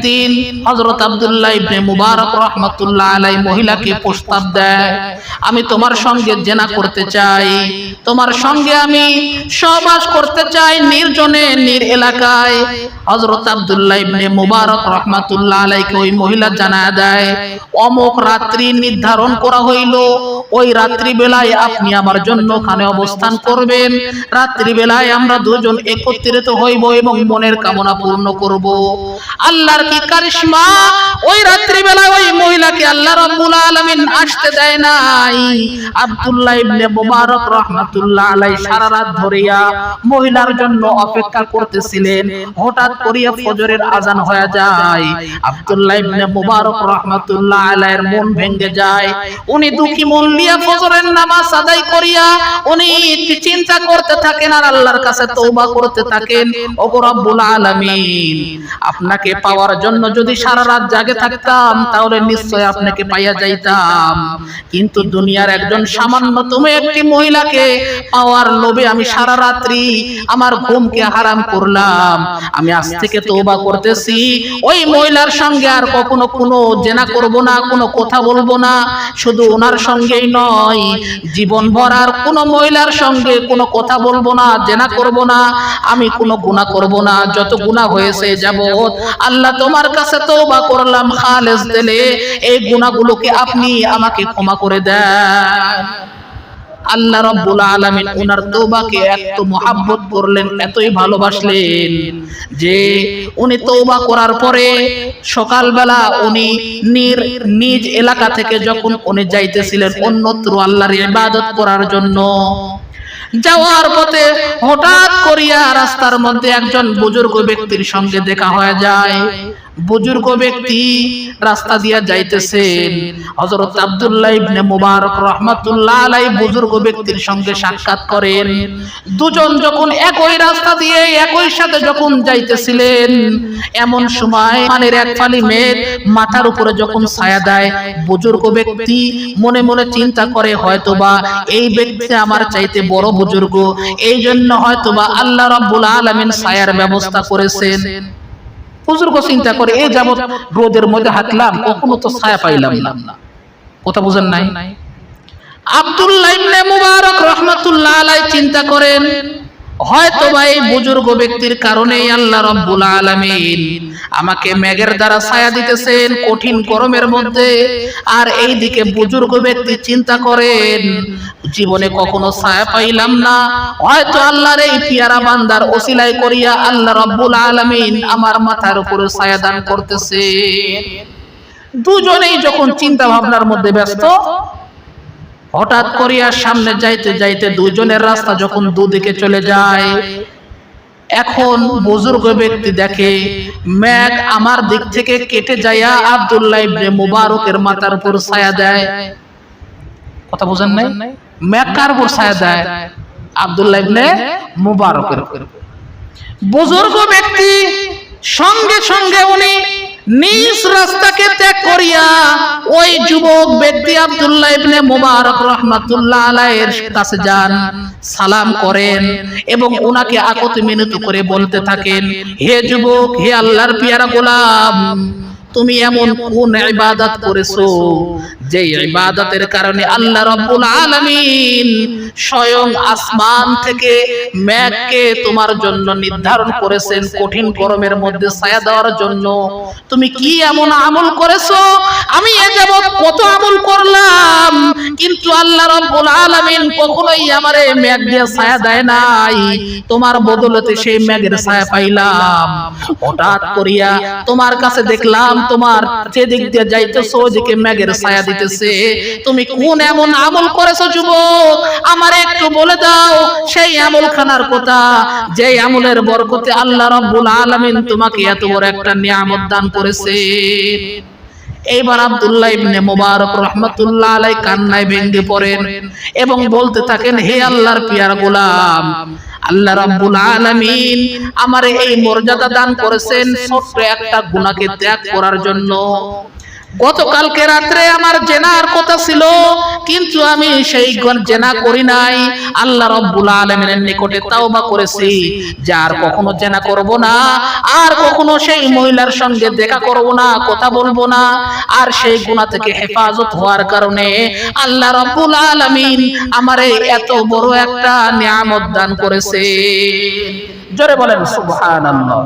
একদিন হযরত আব্দুল্লাহ ইবনে মুবারক রাহমাতুল্লাহ আলাই মহিলাকে প্রস্তাব দেয়, আমি তোমার সঙ্গে জেনা করতে চাই। তোমার সঙ্গে আমি সহবাস করতে চাই নির্জনে, নির এলাকায়। হযরত আবদুল্লাহ ইবনে মুবারক রাহমাতুল্লাহ আলাইকে ওই মহিলা জানায় দেয়, অমুক রাত্রি নির্ধারণ করা হইল ওই রাত্রি বেলায় আপনি আমার জন্য ওখানে অবস্থান করবেন। রাত্রি বেলায় আমরা দুজন একত্রিত হইব এবং মনের কামনা পূর্ণ করব। আল্লাহর কি কারিশমা? ওই রাত্রি বেলায় ওই মহিলাকে আল্লাহ রাব্বুল আলামিন আসতে দেয় নাই। আব্দুল্লাহ ইবনে মুবারক রাহমাতুল্লাহ আলাই সারা রাত ধরিয়া মহিলার জন্য অপেক্ষা করতেছিলেন। হঠাৎ করিয়া ফজরের আজান হয়ে যায়। আব্দুল্লাহ ইবনে মুবারক রাহমাতুল্লাহ আলাইয়ের মন ভেঙে যায়। উনি দুঃখী মন নিয়ে ফজরের নামাজ আদায় করিয়া উনি চিন্তা করতে থাকেন আর আল্লাহর কাছে তওবা করতে থাকেন। ওগো রব্বুল আলামিন আপনাকে পাওয়ার জন্য যদি সারা রাত জাগে থাকতাম তাহলে নিশ্চয় আপনাকে পাইয়া যাইতাম। কিন্তু দুনিয়ার একজন সামান্যতম একটি মহিলাকে পাওয়ার লোভে আমি সারা রাত্রি আমার ঘুমকে হারাম করলাম। আমি আজ থেকে তওবা করতেছি। ওই মহিলার সঙ্গে আর কখনো কোনো জেনা করব না কোনো কথা বলব না। শুধু ওনার সঙ্গেই নয়। জীবন ভরার কোনো মহিলার সঙ্গে কোনো কথা বলব না, জেনা করব না, আমি কোনো গুণা করব না। যত গুনাহ হয়েছে যাব আল্লাহ তোমার কাছে তওবা করলাম, খালেস দিলে। এই গুণাগুলোকে আপনি আমাকে ক্ষমা করে দেন। আল্লাহ রব্বুল আলামিন ওনার তওবাকে এত মহাব্বত করলেন এতই ভালোবাসলেন যে উনি তওবা করার পরে সকালবেলা উনি নির নিজ এলাকা থেকে যখন উনি যাইতেছিলেন অন্যত্র আল্লাহর ইবাদত করার জন্য যাওয়ার পথে হঠাৎ করিয়া রাস্তার মধ্যে একজন বুজুর্গ ব্যক্তির সঙ্গে দেখা হয়ে যায়। বুজুর্গ ব্যক্তি রাস্তা দিয়া যাইতেছেন। হযরত আব্দুল্লাহ ইবনে মুবারক রাহমাতুল্লাহ আলাই বুজুর্গ ব্যক্তির সঙ্গে সাক্ষাৎ করেন। দুজন যখন একই রাস্তা দিয়ে একই সাথে যখন যাইতেছিলেন এমন সময় মানের এক ফালি মেঘ মাথার উপরে যখন ছায়া দেয় বুজুর্গ ব্যক্তি মনে মনে চিন্তা করে হয়তোবা এই ব্যক্তি আমার চাইতে বড় বুজুর্গ এই জন্য হয়তোবা আল্লাহ রাব্বুল আলামিন ছায়ার ব্যবস্থা করেছেন। বুজুর্গ চিন্তা করে এই যাবৎ রোদের মধ্যে হাঁটলাম কখনো তো ছায়া পাইলাম না। কথা বুঝেন নাই? আব্দুল্লাহ ইবনে মুবারক রাহমাতুল্লাহ আলাই চিন্তা করেন হয়তো ভাই বুজুর্গ ব্যক্তির কারণেই আল্লাহ রাব্বুল আলামিন আমাকে মেঘের দ্বারা ছায়া দিতেছেন কঠিন গরমের মধ্যে। আর এই দিকে বুজুর্গ ব্যক্তি চিন্তা করেন, জীবনে কখনো ছায়া পাইলাম না। হয়তো আল্লাহর এই পিয়ারা বান্দার ওসিলাই করিয়া আল্লাহ রাব্বুল আলামিন আমার মাথার উপরে ছায়া দান করতেছে দুজনেই যখন চিন্তা ভাবনার মধ্যে ব্যস্ত হঠাৎ করিয়া সামনে যাইতে যাইতে দুজনের রাস্তা যখন দুদিকে চলে যায়, এখন বুজুর্গ ব্যক্তি দেখে ম্যাগ আমার দিক থেকে কেটে যাইয়া আব্দুল্লাহ ইবনে মুবারকের মাথার উপর ছায়া দেয়। কথা বুঝেন নাই? ম্যাগ কার উপর ছায়া দেয়? আব্দুল্লাহ ইবনে মুবারকের বুজুর্গ ব্যক্তি সঙ্গে সঙ্গে উনি নিজ রাস্তাকে ত্যাগ করিয়া ওই যুবক ব্যক্তি আব্দুল্লাহ ইবনে মুবারক রহমাতুল্লাহ আলাইহির কাছে যান, সালাম করেন এবং উনাকে আকত মিনত করে বলতে থাকেন, হে যুবক, হে আল্লাহর পিয়ারা গোলাম, তুমি এমন কোন ইবাদত করেছ যে ইবাদতের কারণে আল্লাহ রাব্বুল আলামিন স্বয়ং আসমান থেকে মেঘকে তোমার জন্য নির্ধারণ করেছেন কঠিন গরমের মধ্যে ছায়া দেওয়ার জন্য। তুমি কি এমন আমল করেছ? আমি এ যাবৎ কত আমল করলাম। কিন্তু আল্লাহ রাব্বুল আলামিন কখনোই আমারে মেঘ দিয়ে ছায়া দেয় নাই। তোমার বদলতে সেই মেঘের ছায়া পাইলাম। হঠাৎ করিয়া তোমার কাছে দেখলাম তোমার যেদিক দিয়ে যাইতেছো ওদিকে মেঘের ছায়া দিতেছে তুমি কোন এমন আমল করেছ যুবক? আমার একটু বলে দাও সেই আমল খানার কথা। যে আমলের বরকতে আল্লাহ রাব্বুল আলামিন তোমাকে এত বড় একটা নিয়ামত দান করেছে। এইবার আব্দুল্লাহ ইবনে মুবারক রাহমাতুল্লাহ আলাই কান্নায় ভেঙে পড়েন এবং বলতে থাকেন হে আল্লাহর পিয়ার গোলাম আল্লাহ রাব্বুল আলামিন আমারে এই মর্যাদা দান করেছেন ছোট্ট একটা গুনাহকে ত্যাগ করার জন্য। গতকালকে রাত্রে আমার জেনার কথা ছিল, কিন্তু আমি সেই জেনা করি নাই। আল্লাহ রব্বুল আলমিনের নিকটে তাওবা করেছি, যে আর কখনো জেনা করব না, আর কখনো সেই মহিলার সঙ্গে দেখা করব না, কথা বলব না। আর সেই গুণা থেকে হেফাজত হওয়ার কারণে আল্লাহ রব্বুল আলামিন আমারে এত বড় একটা নিয়ামত দান করেছে। জোরে বলেন, সুবহানাল্লাহ।